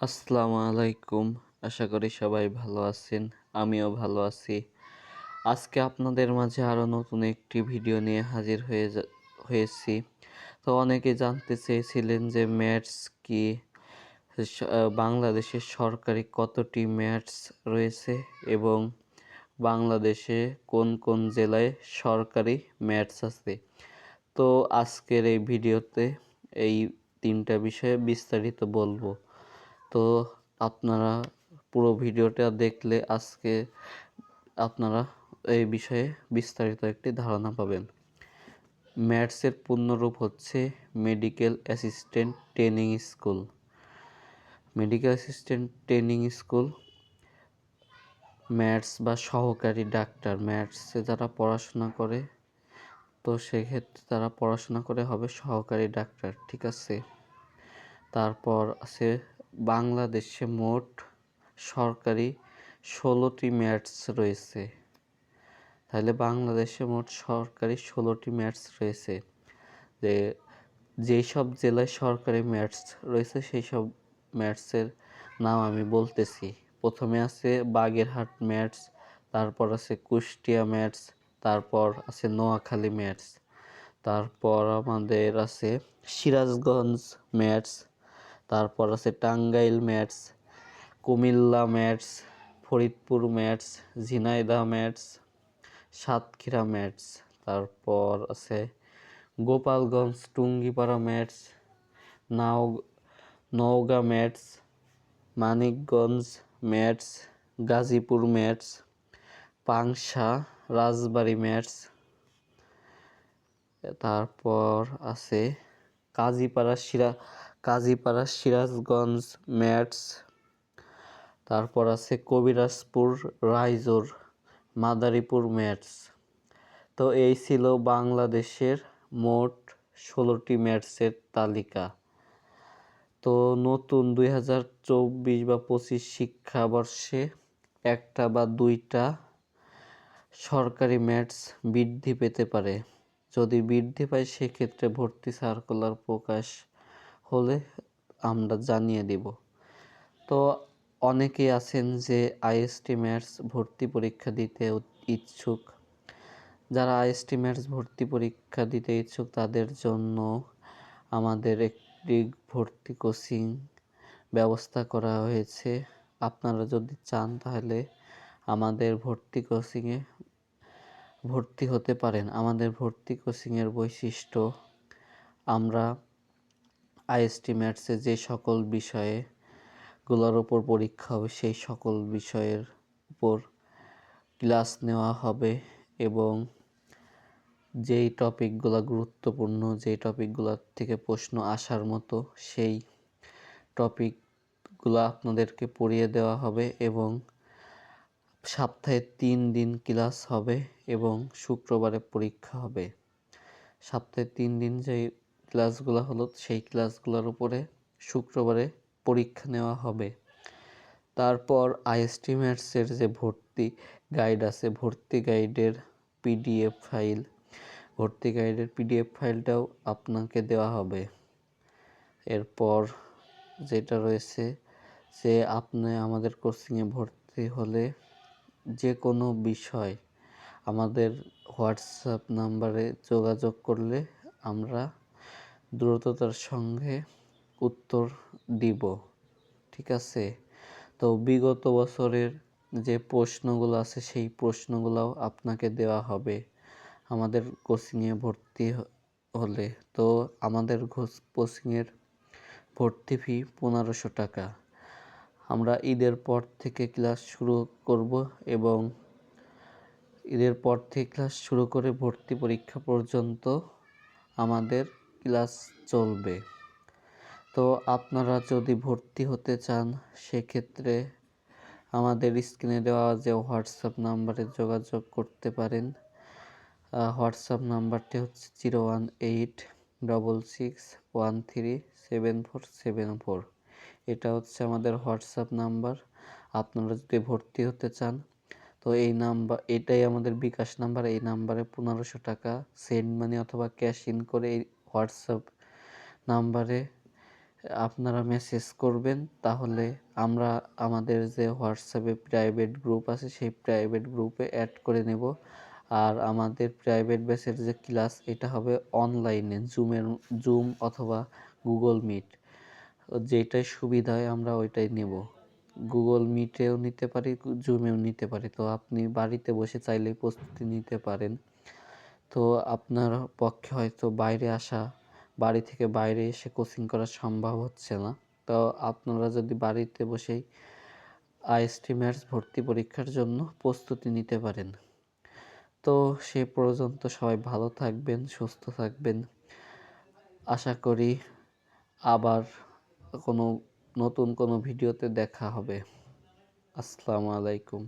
আসসালামু আলাইকুম। আশা করি সবাই ভালো আছেন, আমিও ভালো আছি। আজকে আপনাদের মাঝে আরও নতুন একটি ভিডিও নিয়ে হাজির হয়ে হয়েছি। তো অনেকে জানতে চেয়েছিলেন যে ম্যাথস কি? বাংলাদেশের সরকারি কতটি ম্যাথস রয়েছে এবং বাংলাদেশে কোন কোন জেলায় সরকারি ম্যাথস আছে? তো আজকের এই ভিডিওতে এই তিনটা বিষয়ে বিস্তারিত বলব। তো আপনারা পুরো ভিডিওটা দেখলে আজকে আপনারা এই বিষয়ে বিস্তারিত একটি ধারণা পাবেন। ম্যাথসের পূর্ণরূপ হচ্ছে medical assistant training school. Medical assistant training school MATS বা সহকারী ডাক্তার ম্যাথসে যারা পড়াশোনা করে, তো সেক্ষেত্রে তারা পড়াশোনা করে হবে সহকারী ডাক্তার, ঠিক আছে? তারপর আছে বাংলাদেশে মোট সরকারি ষোলোটি ম্যাটস রয়েছে। তাহলে বাংলাদেশে মোট সরকারি ষোলোটি ম্যাটস রয়েছে। যে যেই সব জেলায় সরকারি ম্যাটস রয়েছে সেই সব ম্যাটসের নাম আমি বলতেছি। প্রথমে আছে বাগেরহাট ম্যাটস, তারপর আছে কুষ্টিয়া ম্যাটস, তারপর আছে নোয়াখালী ম্যাটস, তারপর আমাদের আছে সিরাজগঞ্জ ম্যাটস তারপর আছে Tangail MATS, Comilla MATS, Faridpur MATS, Jhenaidah MATS, Satkhira MATS, তারপর আছে গোপালগঞ্জ, টুঙ্গিপাড়া ম্যাটস, নাও, Naogaon MATS, Manikganj MATS, Gazipur MATS, Pangsha, Rajbari MATS তারপর আছে কাজীপাড়া সিরা কাজীপাড়া, সিরাজগঞ্জ, ম্যাটস, তারপর আছে কবিরাজপুর, রাইজোর, মাদারীপুর, ম্যাটস। তো এই ছিল বাংলাদেশের মোট ষোলোটি ম্যাটসের তালিকা। তো নতুন দুই হাজার চব্বিশ বা পঁচিশ শিক্ষাবর্ষে একটা বা দুইটা সরকারি ম্যাটস বৃদ্ধি পেতে পারে। যদি বৃদ্ধি পায়, সেক্ষেত্রে ভর্তি সার্কুলার প্রকাশ হলে আমরা জানিয়ে দেব। তো অনেকেই আছেন যে আইএসটি ম্যাটস ভর্তি পরীক্ষা দিতে ইচ্ছুক। যারা আইএসটি ম্যাটস ভর্তি পরীক্ষা দিতে ইচ্ছুক, তাদের জন্য আমাদের একটি ভর্তি কোচিং ব্যবস্থা করা হয়েছে। আপনারা যদি চান তাহলে আমাদের ভর্তি কোচিংয়ে ভর্তি হতে পারেন। আমাদের ভর্তি কোচিংয়ের বৈশিষ্ট্য আমরা আইএসটি ম্যাটসে যে সকল বিষয়ে গুলোর ওপর পরীক্ষা হবে, সেই সকল বিষয়ের উপর ক্লাস নেওয়া হবে এবং যেই টপিকগুলো গুরুত্বপূর্ণ, যেই টপিকগুলোর থেকে প্রশ্ন আসার মতো সেই টপিকগুলো আপনাদেরকে পড়িয়ে দেওয়া হবে এবং সপ্তাহে তিন দিন ক্লাস হবে এবং শুক্রবারে পরীক্ষা হবে। সপ্তাহে তিন দিন যে ক্লাসগুলো হলো সেই ক্লাসগুলোর উপরে শুক্রবারে পরীক্ষা নেওয়া হবে। তারপর আইএসটি যে ভর্তি গাইড আছে, ভর্তি গাইডের পিডিএফ ফাইল, ভর্তি গাইডের পিডিএফ ফাইলটাও আপনাকে দেওয়া হবে। এরপর যেটা রয়েছে যে আপনি আমাদের কোচিংয়ে ভর্তি হলে যে কোনো বিষয়, আমাদের হোয়াটসঅ্যাপ নাম্বারে যোগাযোগ করলে আমরা দ্রুততার সঙ্গে উত্তর দিব, ঠিক আছে? তো বিগত বছরের যে প্রশ্নগুলো আছে, সেই প্রশ্নগুলোও আপনাকে দেওয়া হবে আমাদের কোচিংয়ে ভর্তি হলে। তো আমাদের কোচিংয়ের ভর্তি ফি পনেরোশো টাকা। আমরা ঈদের পর থেকে ক্লাস শুরু করব এবং ঈদের পর থেকে ক্লাস শুরু করে ভর্তি পরীক্ষা পর্যন্ত আমাদের ক্লাস চলবে। তো আপনারা যদি ভর্তি হতে চান, সেক্ষেত্রে আমাদের স্ক্রিনে দেওয়া যে হোয়াটসঅ্যাপ নাম্বারে যোগাযোগ করতে পারেন। হোয়াটসঅ্যাপ নাম্বারটি হচ্ছে zero one eight double six one three seven four seven four. এটা হচ্ছে আমাদের হোয়াটসঅ্যাপ নাম্বার। আপনারা যদি ভর্তি হতে চান, তো এই নাম্বার এটাই আমাদের বিকাশ নাম্বার। এই নাম্বারে পনেরোশো টাকা সেন্ড মানি অথবা ক্যাশ ইন করে এই হোয়াটসঅ্যাপ নাম্বারে আপনারা মেসেজ করবেন। তাহলে আমরা আমাদের যে হোয়াটসঅ্যাপে প্রাইভেট গ্রুপ আছে, সেই প্রাইভেট গ্রুপে অ্যাড করে নেব। আর আমাদের প্রাইভেট ব্যাচের যে ক্লাস, এটা হবে অনলাইনে, জুমের, জুম অথবা গুগল মিট। যেটাই সুবিধা হয় আমরা ওইটাই নেব। গুগল মিটেও নিতে পারি, জুমেও নিতে পারি। তো আপনি বাড়িতে বসে চাইলেই প্রস্তুতি নিতে পারেন। তো আপনার পক্ষে হয়তো বাইরে আসা, বাড়ি থেকে বাইরে এসে কোচিং করা সম্ভব হচ্ছে না। তো আপনারা যদি বাড়িতে বসেই আইএসটি ম্যাথস ভর্তি পরীক্ষার জন্য প্রস্তুতি নিতে পারেন। তো সে পর্যন্ত সবাই ভালো থাকবেন, সুস্থ থাকবেন। আশা করি আবার কোনো নতুন কোনো ভিডিওতে দেখা হবে। আসসালামু আলাইকুম।